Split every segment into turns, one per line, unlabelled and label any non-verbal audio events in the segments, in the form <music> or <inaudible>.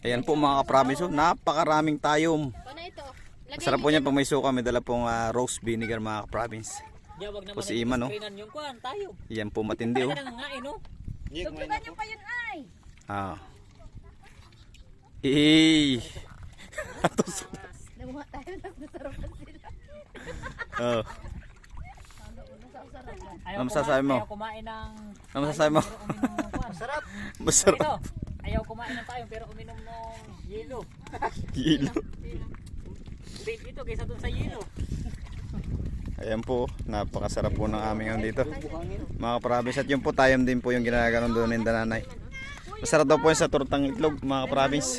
Ayan po mga kaprovince, oh, napakaraming tayom.
Ano ito? Lagay
Masarap po niyan pag may suka, may dala pong ah, roast vinegar mga
naman
Po si Iman, no?
kwan, tayo.
Yan po matindi oh.
No?
Dugtugan niyo pa yun ay.
Ah. Eh.
Namuha tayo ng nasarapan sila.
Oh.
Ayaw
Ano masasabi mo?
Ayaw kumain ng...
Ano masasabi mo?
Pero uminom ng kwan. Sarap.
Masarap.
Ito, ayaw kumain ng tayo pero uminom ng yelo.
Hilo.
Babe, ito kaysa dun sa yelo.
Ayan po, napakasarap po ng aming ano dito. Mga province at yun po tayom din po yung ginaganon doon ng dananay. Masarap daw po yun sa tortang itlog mga province.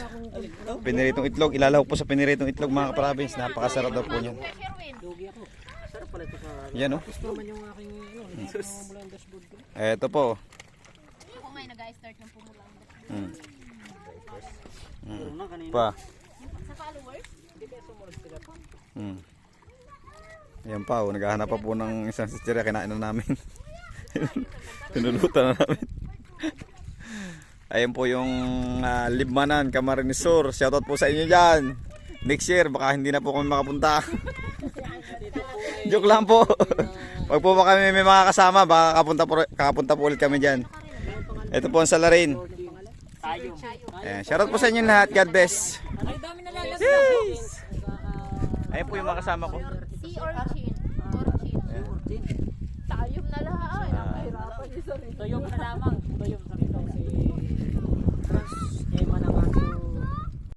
Piniritong itlog, ilalahok po sa piniritong itlog mga province. Napakasarap daw po
ito sa...
Yan oh.
Naman yung aking ano, ang
po.
Ngayon nag-start ng pumulang.
Mm. Mm. Pa.
Sa followers?
Hindi kaya sumunod sila pa.
Mm. Ayan pa, oh, naghahanap pa po ng isang sitsirya, kinain na namin. <laughs> Pinulutan na namin. <laughs> Ayan po yung uh, Libmanan, Camarines Sur. Shoutout po sa inyo dyan. Next year, baka hindi na po kami makapunta. <laughs> Joke lang po. Pag po ba kami may mga kasama, baka kapunta po, kakapunta po ulit kami dyan. Ito po ang salarin.
Tayo.
Ayan, shoutout po sa inyo lahat. God bless.
Na lalagyan.
Ayan po yung mga kasama ko.
Sea urchin. Urchin. Tayom na lahat. Sa rin.
Tuyong na lamang. Tuyong sa rin.